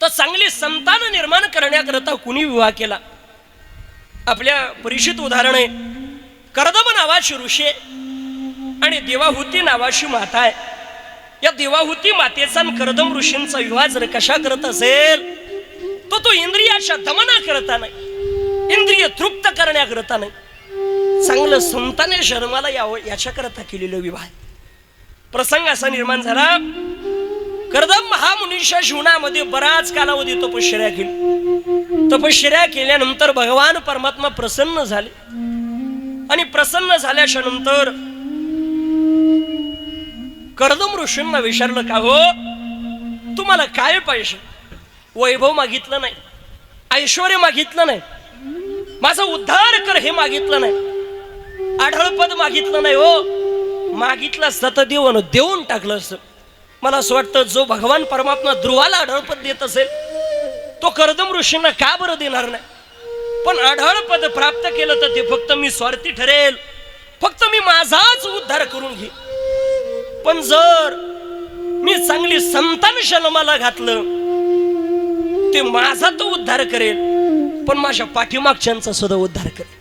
तर चांगली संतान निर्माण करण्याकरता कुणी विवाह केला? आपल्या परिचित उदाहरण आहे कर्दम नावाची ऋषी आहे आणि देवाहुती नावाची माता आहे. या देवाहुती मातेचा आणि कर्दम ऋषींचा विवाह जर कशा करत असेल तो तो इंद्रियाच्या दमना करता नाही. इंद्रिय तृप्त करण्याकरता नाही. चांगलं संताने जन्माला यावं याच्याकरता केलेलं विवाह प्रसंग असा निर्माण झाला कर्दम महामुनीच्या जीवनामध्ये बराच कालावधी तपश्चर्या केली. तपश्चर्या केल्यानंतर भगवान परमात्मा प्रसन्न झाले. आणि प्रसन्न झाल्याच्यानंतर कर्दम ऋषींना विचारलं का हो? तुम्हाला काय पाहिजे? वैभव मागितलं नाही. ऐश्वर मागितलं नाही. माझा उद्धार कर हे मागितलं नाही. आढळपद मागितलं नाही हो. मागितलं असतं तर देऊन टाकलं असतं मला असं वाटतं जो भगवान परमात्मा ध्रुवाला आढळपद देत असेल तो कर्दम ऋषींना का बरं देणार नाही? पण आढळपद प्राप्त केलं तर ते फक्त मी स्वार्थी ठरेल. फक्त मी माझाच उद्धार करून घे पण जर मी चांगली संतान जन्माला घातलं ते माझा तो उद्धार करेल पण माझ्या पाठीमागच्यांचा सुद्धा उद्धार करेल.